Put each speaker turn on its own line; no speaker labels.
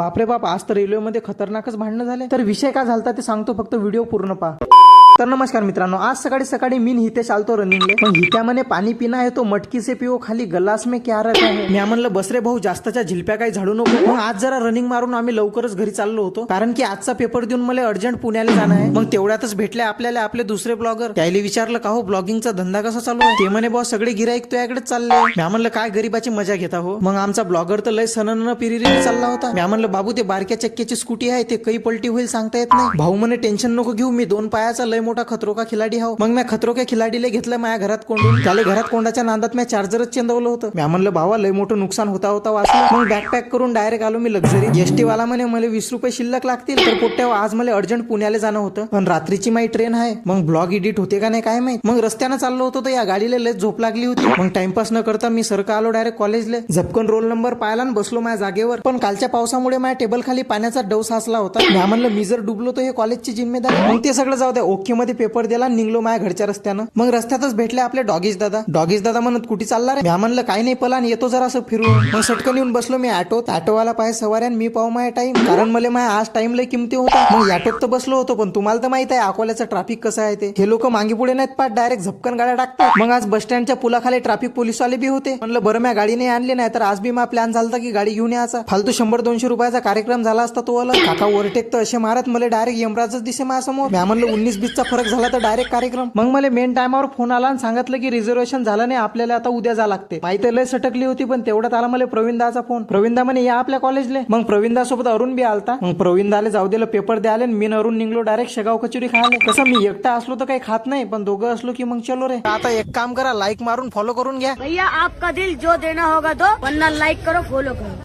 बापरे बाप आज तर रेल्वेमध्ये खतरनाकच भांडणं झाले. तर विषय काय झालता ते सांगतो फक्त व्हिडिओ पूर्ण पहा. तर नमस्कार मित्रांनो आज सकाळी सकाळी मी हितेश आलतो चालतो रनिंगले पण हित्या म्हणे पाणी पिना आहे तो मटकी से पिओ खाली गलास में क्या रखा आहे मी म्हणलं बस रे भाऊ जास्तच्या झिलप्या काही झाडू नको. मग आज जरा रनिंग मारून आम्ही लवकरच घरी चाललो होतो. कारण की आजचा पेपर देऊन मला अर्जंट पुण्याला जाणं आहे. मग तेवढ्यातच भेटले आपल्याला आपले दुसरे ब्लॉगर त्याला विचारलं का हो ब्लॉगिंगचा धंदा कसा चालू आहे? ते म्हणे भाऊ सगळे गिराईक तुझ्याकडे चालले मी म्हणलं काय गरीबाची मजा घेता हो? मग आमचा ब्लॉगर तर लय सनन पिरिरी चालला होता. मी म्हणलं बाबू ते बारक्या चक्क्याची स्कूटी आहे ते काही पलटी होईल सांगता येत नाही. भाऊ म्हणे टेन्शन नको घेऊ मी दोन पायाचा लय मोठा खतरो का खिलाडी हाव? मग मी खतरो का खिलाडीला घेतलं माझ्या घरात कोंडून. त्याला घरात कोंडाच्या नांदात मी चार्जरच चेंदवलं होतं. मी म्हणलं भावा लय मोठं नुकसान होता होता वाचलं. मग बॅकपॅक करून डायरेक्ट आलो मी लक्झरी एसटी वाला म्हणे मला वीस रुपये शिल्लक लागतील. तर पोट्यावर आज मला अर्जंट पुण्याला जाणं होतं. पण रात्रीची माझी ट्रेन आहे मग ब्लॉग एडिट होते का नाही काय माहीत? मग रस्त्यानं चाललो होतो तर या गाडीला लय झोप लागली होती. मग टाइमपास न करता मी सरका आलो डायरेक्ट कॉलेजला झपकन रोल नंबर पाहिला आणि बसलो माझ्या जागेवर. पण कालच्या पावसामुळे माझ्या टेबल खाली पाण्याचा डव साचला होता. म्या म्हणलं मी जर डुबलो तर हे कॉलेजची जिम्मेदारी. मग ते सगळं जाऊ द्या. ओके मध्ये पेपर दिला आणि निघलो माझ्या घरच्या रस्त्यानं. मग रस्त्यातच भेटले आपले डॉगीज दादा. डॉगीज दादा म्हणत कुठे चालला रे? म्या म्हणलं काही नाही पला येतो जरा असं फिरून. मग सटकन येऊन बसलो मी ऑटोत. ऑटोवाला पाय सवाऱ्यान मी पाहू माझ्या टाइम कारण मला माझ्या आज टाइम लय किमती होता. मग ऑटोत तर बसलो होतो पण तुम्हाला तर माहीत आहे अकोल्याचं ट्रॅफिक कसं आहे ते. हे लोक मागे पुढे नाहीत पाठ डायरेक्ट झपकन गाड्या टाकतात. मग आज बस स्टँडच्या पुलाखाली ट्रॅफिक पोलीसवाले बी होते. म्हणलं बरं मी गाडी नाही आणली नाही तर आज बी माझा प्लॅन झाला की गाडी घेऊन यायचा. फालतू शंभर दोनशे रुपयाचा कार्यक्रम झाला असता तो आला काका ओव्हरटेक तर असे मारत मला डायरेक्ट यमराजच दिसे माझ्यासमोर. म्या म्हणलं उन्नीस बीसचा फरक झाला तर डायरेक्ट कार्यक्रम. मग मला मेन टायमावर फोन आला आणि सांगितलं की रिझर्वेशन झालं नाही आपल्याला आता उद्या जा लागते माहिती लय सटकली होती पण तेवढ्यात आला मला प्रवीणदाचा फोन प्रवीणदा म्हणे या आपल्या कॉलेजले मग प्रवीणदा सोबत अरुण बी आलता. मग प्रवीणदाले जाऊ दिलं पेपर द्याले मी अरुण निघलो डायरेक्ट शेगाव कचोरी खायला. कसं मी एकटा असलो तर काही खात नाही पण दोघं असलो की मग चलो रे. आता एक काम करा लाईक मारून फॉलो करून घ्या.
भैया आपका दिल जो देना होगा दो वरना लाईक करो फॉलो करो.